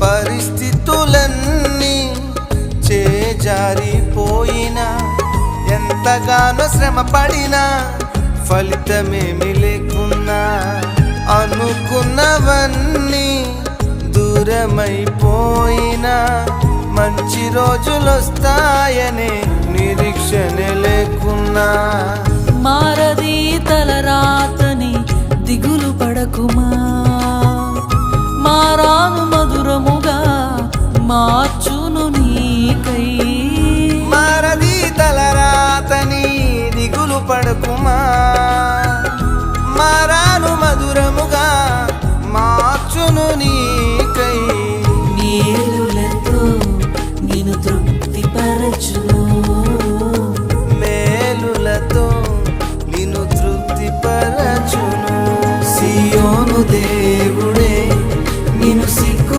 పరిస్థితులన్నీ చేజారిపోయినా ఎంతగానో శ్రమ పడినా ఫలితమేమి లేకున్నా అనుకున్నవన్నీ దూరమైపోయినా మంచి రోజులు వస్తాయనే నిరీక్షణ లేకున్నా. మారది తలరాతని దిగులు పడకుమా? మారాను మార్చును నీకై. మారది తలరాతని దిగులు పడకుమా? మారాను మధురముగా మార్చును నీకై. మేలులతో నేను తృప్తిపరచును. మేలులతో నిన్ను తృప్తిపరచును. సియోను దేవుడు